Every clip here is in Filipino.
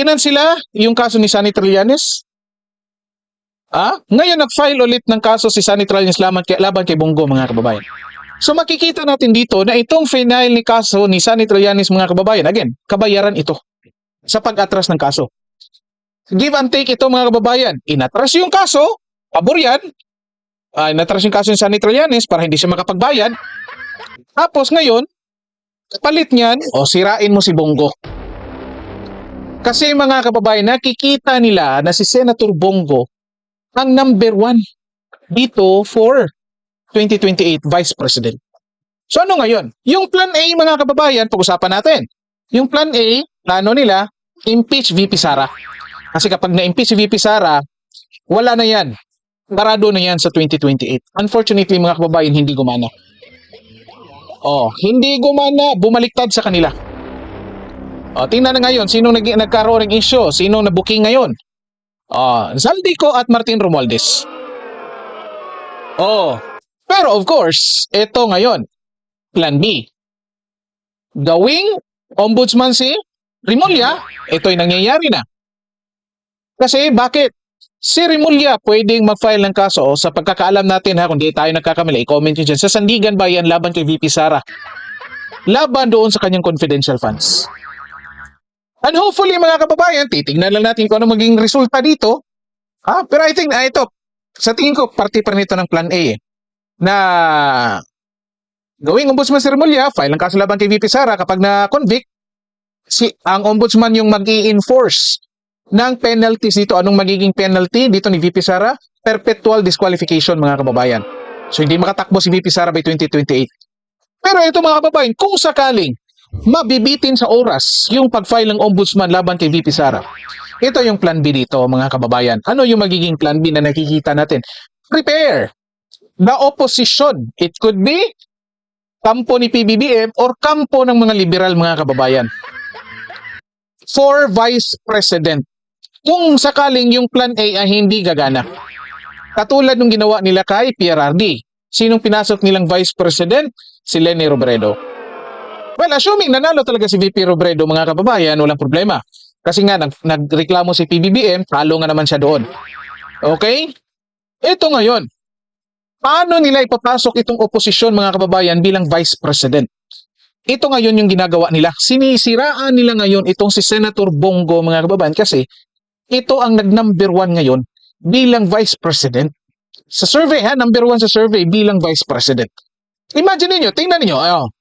kinansila yung kaso ni Sunny Trillanes? Ah? Ngayon nag-file ulit ng kaso si Sunny Trillanes laban kay, laban kay Bongo mga kababayan. So makikita natin dito na itong final ni kaso ni Sunny Trillanes mga kababayan, again, kabayaran ito sa pag-atras ng kaso. Give and take ito mga kababayan. Inatras yung kaso, pabor yan. Ah, inatras yung kaso ni Sunny Trillanes para hindi siya makapagbayad. Tapos ngayon, kapalit niyan, o sirain mo si Bongo. Kasi mga kababayan, nakikita nila na si Senator Bongo ang number one dito for 2028 Vice President. So ano ngayon? Yung Plan A mga kababayan, pag-usapan natin. Yung Plan A, plano nila, impeach VP Sara. Kasi kapag na-impeach si VP Sara, wala na yan. Parado na yan sa 2028. Unfortunately mga kababayan, hindi gumana. Oh, hindi gumana, bumaliktad sa kanila. Oh, tingnan na ngayon, sino nag nagkaroon ng issue? Sino na booking ngayon? Ah, Zaldico at Martin Romualdez. Oh, pero of course, ito ngayon, Plan B. Gawing ombudsman si Rimulya, ito'y nangyayari na. Kasi bakit? Si Rimulya pwedeng mag-file ng kaso sa pagkakaalam natin ha, kung di tayo nagkakamali, i-comment nyo dyan. Sa Sandigan Bayan, laban kay VP Sara. Laban doon sa kanyang confidential funds. And hopefully mga kababayan, titignan lang natin kung ano maging resulta dito. Ha? Pero I think, ah, ito, sa tingin ko, parte pa rin ito ng Plan A eh, na gawing ombudsman si Remulla, file ang kaso laban kay VP Sara kapag na-convict, si, ang ombudsman yung mag enforce ng penalties dito. Anong magiging penalty dito ni VP Sara? Perpetual disqualification mga kababayan. So hindi makatakbo si VP Sara by 2028. Pero ito mga kababayan, kung sakaling mabibitin sa oras yung pag-file ng ombudsman laban kay VP Sara. Ito yung plan B dito mga kababayan. Ano yung magiging plan B na nakikita natin? Prepare the opposition. It could be kampo ni PBBM or kampo ng mga liberal mga kababayan. For Vice President. Kung sakaling yung plan A ay hindi gagana. Katulad nung ginawa nila kay PRRD. Sinong pinasok nilang Vice President? Si Lenny Robredo. Well, assuming nanalo talaga si VP Robredo mga kababayan, walang problema. Kasi nga, nag, nagreklamo si PBBM, talo nga naman siya doon. Okay? Ito ngayon. Paano nila ipapasok itong oposisyon mga kababayan bilang Vice President? Ito ngayon yung ginagawa nila. Sinisiraan nila ngayon itong si Senator Bongo mga kababayan kasi ito ang nag-number one ngayon bilang Vice President. Sa survey ha, number one sa survey bilang Vice President. Imagine niyo, tingnan niyo, ayo.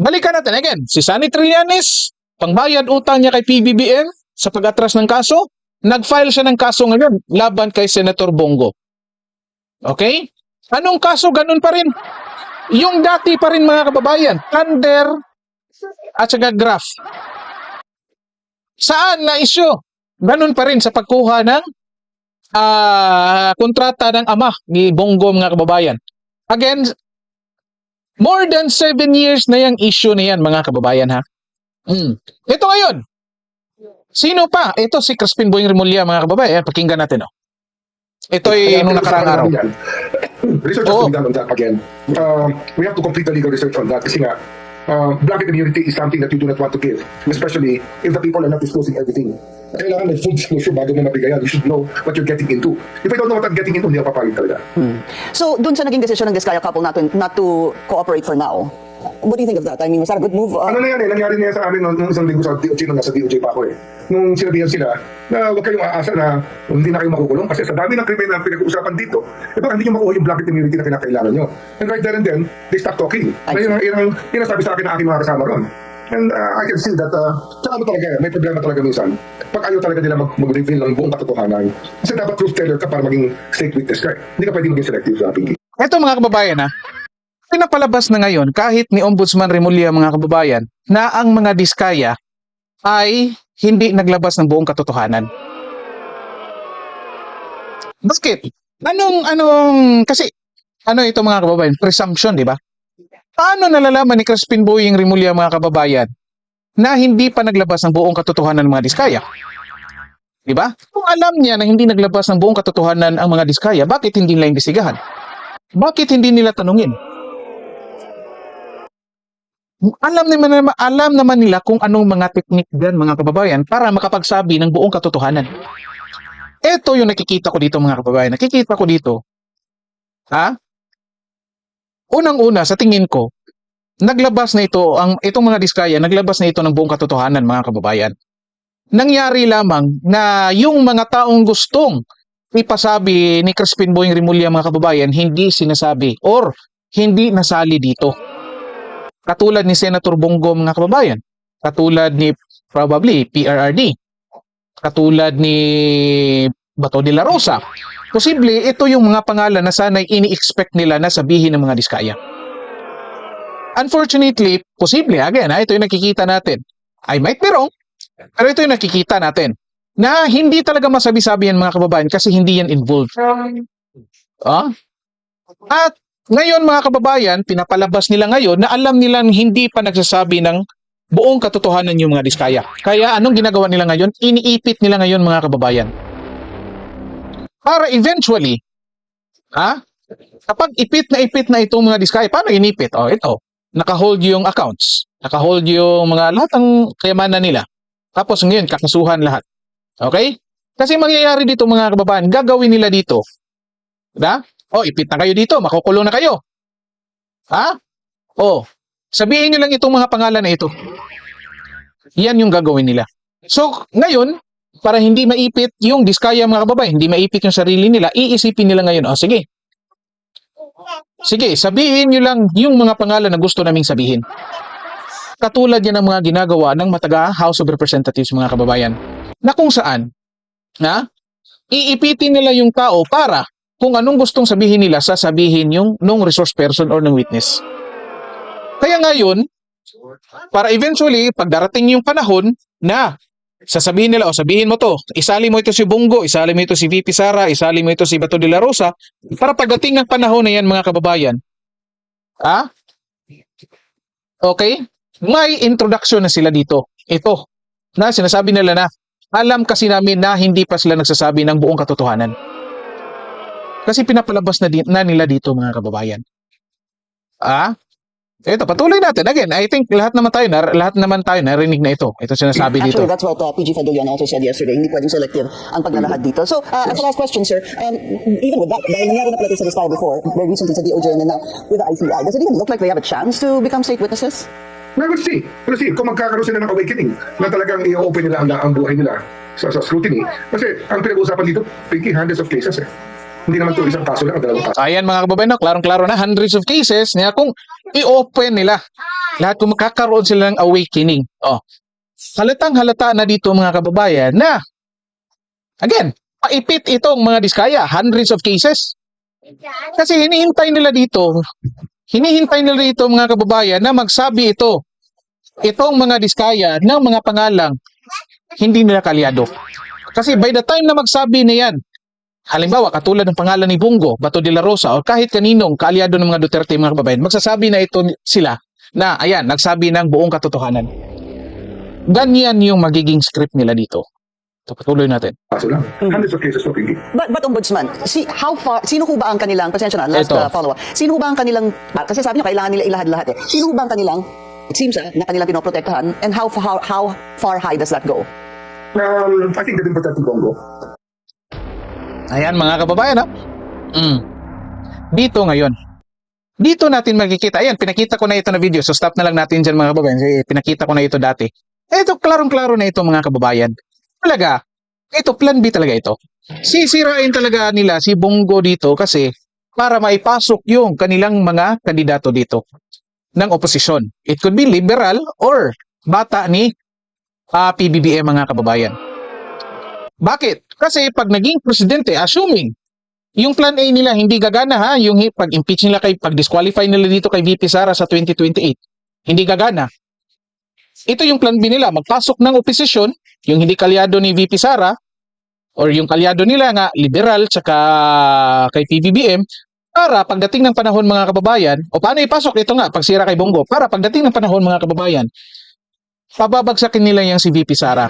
Balikan natin again, si Sunny Trillanes, pangbayad utang niya kay PBBM sa pag-atras ng kaso, nag-file siya ng kaso ngayon laban kay Senator Bongo. Okay? Anong kaso? Ganun pa rin. Yung dati pa rin mga kababayan, Thunder at saka Graph. Saan na issue? Ganun pa rin sa pagkuha ng ah, kontrata ng ama ni Bongo mga kababayan. Again, more than seven years na yung issue na yan mga kababayan ha. Mm. Ito ngayon. Sino pa? Ito si Crispin Boying Remulla mga kababayan. Pakinggan natin oh. Ito ay nung nakarang araw. Research has Oo. to be done on that again. Uh, we have to complete the legal research on that kasi nga, uh, blanket immunity is something that you do not want to give, especially if the people are not disclosing everything. Kailangan may full disclosure bago mo mabigayan. You should know what you're getting into. If I don't know what I'm getting into, hindi ako papayag talaga. So, dun sa naging desisyon ng Diskaya couple to, not to cooperate for now, what do you think of that? I mean, was that a good move? Uh, Ano na yan eh, nangyari na yan sa amin nung, nung isang linggo sa DOJ nung nasa DOJ pa ako eh. Nung sinabihan sila na huwag kayong aasa na hindi na kayo makukulong kasi sa dami ng krimen na pinag-uusapan dito, eh baka hindi nyo makuha yung blanket immunity na kinakailangan nyo. And right there and then, they stop talking. I Na yun, ang- yun, ang- sabi sa akin ng aking mga kasama ron. And uh, I can see that, uh, tsaka ano talaga, may problema talaga minsan. Pag ayaw talaga nila mag- mag-reveal ng buong katotohanan. Kasi dapat truth teller ka para maging state witness ka. eh. Hindi ka pwede maging selective sa Pinky. Ito mga kababayan ha, pinapalabas na ngayon kahit ni Ombudsman Remulla mga kababayan na ang mga diskaya ay hindi naglabas ng buong katotohanan. Bakit? Anong, anong, kasi, ano ito mga kababayan? Presumption, di ba? Paano nalalaman ni Crispin Boying Remulla mga kababayan na hindi pa naglabas ng buong katotohanan ng mga diskaya? Di ba? Kung alam niya na hindi naglabas ng buong katotohanan ang mga diskaya, bakit hindi nila imbestigahan? Bakit hindi nila tanungin? Alam naman, alam naman nila kung anong mga teknik yan, mga kababayan, para makapagsabi ng buong katotohanan. Ito yung nakikita ko dito, mga kababayan. Nakikita ko dito, ha? Unang-una, sa tingin ko, naglabas na ito, ang itong mga diskaya, naglabas na ito ng buong katotohanan, mga kababayan. Nangyari lamang na yung mga taong gustong ipasabi ni Crispin Boying Rimulya, mga kababayan, hindi sinasabi or hindi nasali dito. Katulad ni Senator Bongo mga kababayan. Katulad ni probably PRRD. Katulad ni Bato de la Rosa. Posible ito yung mga pangalan na sana'y ini-expect nila na sabihin ng mga diskaya. Unfortunately, posible again, ha, ito yung nakikita natin. I might be wrong, pero ito yung nakikita natin na hindi talaga masabi-sabi yan mga kababayan kasi hindi yan involved. Ah? At ngayon mga kababayan, pinapalabas nila ngayon na alam nilang hindi pa nagsasabi ng buong katotohanan yung mga diskaya. Kaya anong ginagawa nila ngayon? Iniipit nila ngayon mga kababayan. Para eventually, ha? Kapag ipit na ipit na itong mga diskaya, paano inipit? Oh, ito. Naka-hold yung accounts. Naka-hold yung mga lahat ng kayamanan nila. Tapos ngayon, kakasuhan lahat. Okay? Kasi mangyayari dito mga kababayan, gagawin nila dito. Da? Oh, ipit na kayo dito, makukulong na kayo. Ha? Oh, sabihin nyo lang itong mga pangalan na ito. Yan yung gagawin nila. So, ngayon, para hindi maipit yung diskaya mga kababayan, hindi maipit yung sarili nila, iisipin nila ngayon, oh sige. Sige, sabihin nyo lang yung mga pangalan na gusto naming sabihin. Katulad yan ng mga ginagawa ng mataga House of Representatives mga kababayan. Na kung saan, na, iipitin nila yung tao para kung anong gustong sabihin nila, sasabihin yung nung resource person or ng witness. Kaya ngayon, para eventually, pag darating yung panahon na sasabihin nila, o sabihin mo to, isali mo ito si Bungo, isali mo ito si VP Sara, isali mo ito si Bato de la Rosa, para pagdating ng panahon na yan mga kababayan, ah, okay, may introduction na sila dito. Ito, na sinasabi nila na, alam kasi namin na hindi pa sila nagsasabi ng buong katotohanan. Kasi pinapalabas na, di- na nila dito mga kababayan. Ah? Ito, patuloy natin. Again, I think lahat naman tayo, na, lahat naman tayo narinig na ito. Ito sinasabi dito. Actually, that's what uh, PG Fadolian also said yesterday. Hindi pwedeng selective ang paglalahad dito. So, uh, as a last question, sir, um, even with that, dahil nangyari na pala sa Vizcaya before, very recently sa DOJ and then now with the ICI, does it even look like they have a chance to become state witnesses? Now, we'll see. We'll see kung magkakaroon sila ng awakening na talagang i-open nila ang, ang buhay nila sa, sa scrutiny. Kasi ang pinag-uusapan dito, Pinky, hundreds of cases eh. Hindi naman to isang kaso lang, ang dalawang kaso. Ayan mga kababayan, no, klarong-klaro na hundreds of cases na kung i-open nila lahat kung magkakaroon sila ng awakening. Oh. Halatang halata na dito mga kababayan na again, paipit itong mga diskaya, hundreds of cases. Kasi hinihintay nila dito, hinihintay nila dito mga kababayan na magsabi ito, itong mga diskaya ng mga pangalang hindi nila kalyado. Kasi by the time na magsabi na yan, Halimbawa, katulad ng pangalan ni Bungo, Bato de la Rosa, o kahit kaninong kaalyado ng mga Duterte mga kababayan, magsasabi na ito sila na, ayan, nagsabi ng buong katotohanan. Ganyan yung magiging script nila dito. So, patuloy natin. Kaso lang. Hundreds of cases to Pinky. But, but Ombudsman, see, how far, sino ho ba ang kanilang, pasensya na, last Ito. uh, follow-up, sino ho ba ang kanilang, ah, kasi sabi niyo, kailangan nila ilahad-lahat eh. Sino ho ba ang kanilang, it seems ah, na kanilang pinoprotektahan, and how, how, how far high does that go? Um, I think that in protecting Bongo. Ayan mga kababayan, ha? Mm. Dito ngayon. Dito natin makikita. Ayan, pinakita ko na ito na video. So stop na lang natin dyan mga kababayan. Pinakita ko na ito dati. Ito, klarong-klaro na ito mga kababayan. Talaga, ito, plan B talaga ito. Sisirain talaga nila si Bongo dito kasi para maipasok yung kanilang mga kandidato dito ng oposisyon. It could be liberal or bata ni ah, PBBM mga kababayan. Bakit? Kasi pag naging presidente, assuming yung plan A nila hindi gagana ha, yung pag-impeach nila kay pag-disqualify nila dito kay VP Sara sa 2028, hindi gagana. Ito yung plan B nila, magpasok ng oposisyon, yung hindi kalyado ni VP Sara or yung kalyado nila nga liberal tsaka kay PBBM para pagdating ng panahon mga kababayan, o paano ipasok ito nga pagsira kay Bongo, para pagdating ng panahon mga kababayan, pababagsakin nila yung si VP Sara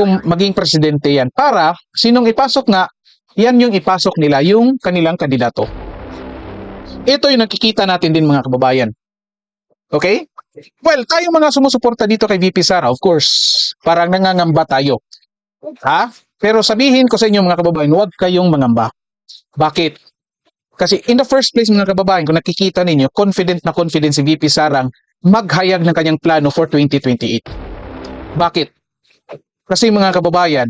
kung maging presidente yan para sinong ipasok nga yan yung ipasok nila yung kanilang kandidato ito yung nakikita natin din mga kababayan okay Well, tayo mga sumusuporta dito kay VP Sara, of course, parang nangangamba tayo. Ha? Pero sabihin ko sa inyo mga kababayan, huwag kayong mangamba. Bakit? Kasi in the first place mga kababayan, kung nakikita ninyo, confident na confident si VP Sarang maghayag ng kanyang plano for 2028. Bakit? Kasi mga kababayan,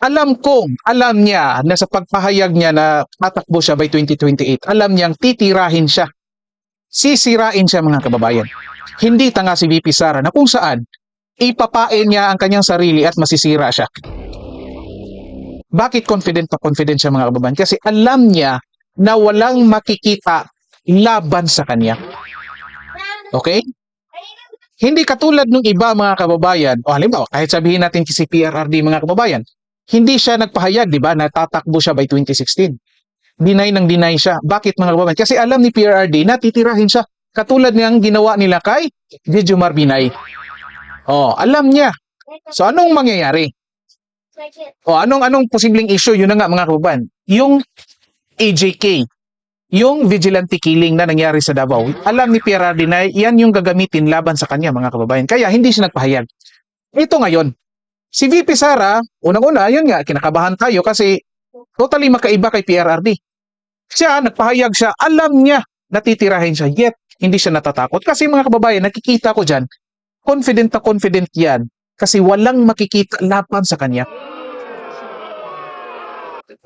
alam kong, alam niya na sa pagpahayag niya na tatakbo siya by 2028, alam niyang titirahin siya. Sisirain siya mga kababayan. Hindi tanga si VP Sara na kung saan ipapain niya ang kanyang sarili at masisira siya. Bakit confident pa confident siya mga kababayan? Kasi alam niya na walang makikita laban sa kanya. Okay? Hindi katulad nung iba mga kababayan, o halimbawa, kahit sabihin natin si PRRD mga kababayan, hindi siya nagpahayag, di ba, na tatakbo siya by 2016. Deny ng deny siya. Bakit mga kababayan? Kasi alam ni PRRD na titirahin siya. Katulad ng ginawa nila kay Jejomar Binay. Oh, alam niya. So anong mangyayari? O anong anong posibleng issue? Yun na nga mga kababayan. Yung AJK, yung vigilante killing na nangyari sa Davao, alam ni PRRD na yan yung gagamitin laban sa kanya mga kababayan. Kaya hindi siya nagpahayag. Ito ngayon, si VP Sara, unang-una, yun nga, kinakabahan tayo kasi totally makaiba kay PRRD. Siya, nagpahayag siya, alam niya, natitirahin siya, yet hindi siya natatakot. Kasi mga kababayan, nakikita ko dyan, confident na confident yan kasi walang makikita laban sa kanya.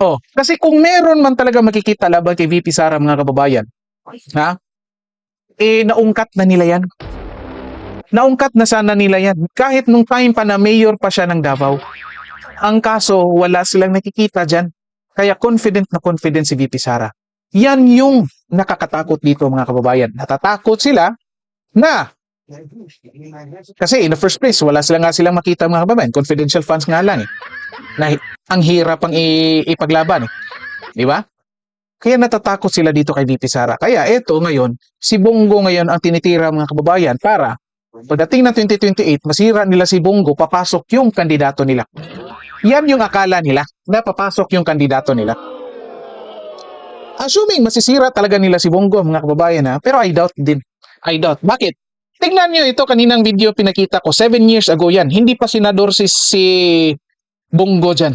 Oh, kasi kung meron man talaga makikita laban kay VP Sara mga kababayan, ha? Eh naungkat na nila 'yan. Naungkat na sana nila 'yan kahit nung time pa na mayor pa siya ng Davao. Ang kaso wala silang nakikita diyan. Kaya confident na confident si VP Sara. Yan yung nakakatakot dito mga kababayan. Natatakot sila na kasi in the first place, wala sila nga silang makita mga kababayan. Confidential funds nga lang eh. Na ang hirap pang i- ipaglaban eh. Di ba? Kaya natatakot sila dito kay VP Sara. Kaya eto ngayon, si Bongo ngayon ang tinitira mga kababayan para pagdating ng 2028, masira nila si Bongo, papasok yung kandidato nila. Yan yung akala nila na papasok yung kandidato nila. Assuming masisira talaga nila si Bongo mga kababayan ha, pero I doubt din. I doubt. Bakit? Tingnan nyo ito, kaninang video pinakita ko, 7 years ago yan. Hindi pa senador si, si Bongo dyan.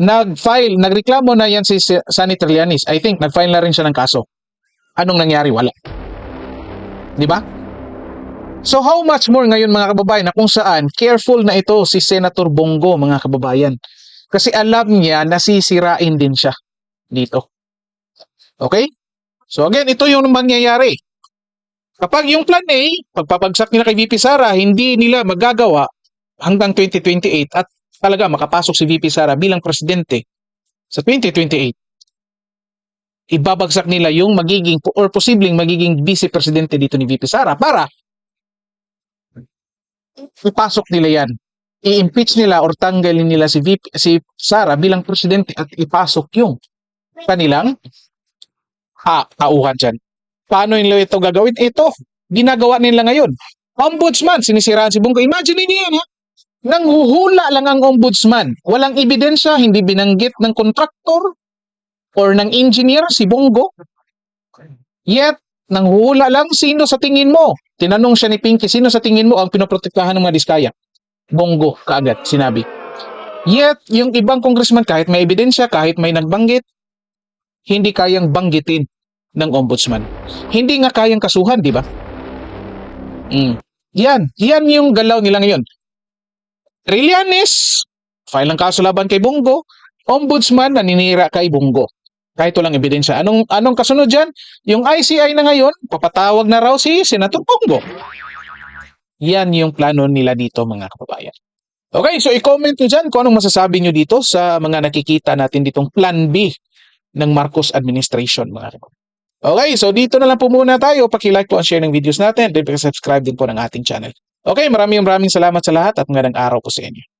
Nag-file, nagreklamo na yan si Sunny Trillanes. I think, nag-file na rin siya ng kaso. Anong nangyari? Wala. Di ba? So how much more ngayon mga kababayan na kung saan careful na ito si Senator Bongo mga kababayan. Kasi alam niya na sisirain din siya dito. Okay? So again, ito yung mangyayari. Kapag yung plan A, pagpapagsak nila kay VP Sara, hindi nila magagawa hanggang 2028 at talaga makapasok si VP Sara bilang presidente sa 2028, ibabagsak nila yung magiging or posibleng magiging vice-presidente dito ni VP Sara para ipasok nila yan. I-impeach nila or tanggalin nila si VP, si Sara bilang presidente at ipasok yung kanilang ha, tauhan dyan. Paano nila ito gagawin? Ito, ginagawa nila ngayon. Ombudsman, sinisiraan si Bongo. Imagine niyo yan ha. Nanghuhula lang ang ombudsman. Walang ebidensya, hindi binanggit ng kontraktor or ng engineer si Bongo. Yet, nanghuhula lang sino sa tingin mo. Tinanong siya ni Pinky, sino sa tingin mo ang pinoprotektahan ng mga diskaya? Bongo, kaagad, sinabi. Yet, yung ibang congressman, kahit may ebidensya, kahit may nagbanggit, hindi kayang banggitin ng ombudsman. Hindi nga kayang kasuhan, di ba? Mm. Yan. Yan yung galaw nila ngayon. Trillanes, file ng kaso laban kay Bongo, ombudsman naninira kay Bongo. Kahit walang ebidensya. Anong, anong kasunod dyan? Yung ICI na ngayon, papatawag na raw si Senator Bongo. Yan yung plano nila dito mga kababayan. Okay, so i-comment nyo dyan kung anong masasabi nyo dito sa mga nakikita natin ditong plan B ng Marcos administration mga kababayan. Okay, so dito na lang po muna tayo. Paki-like po ang share ng videos natin. Then paki-subscribe din po ng ating channel. Okay, maraming maraming salamat sa lahat at magandang araw po sa inyo.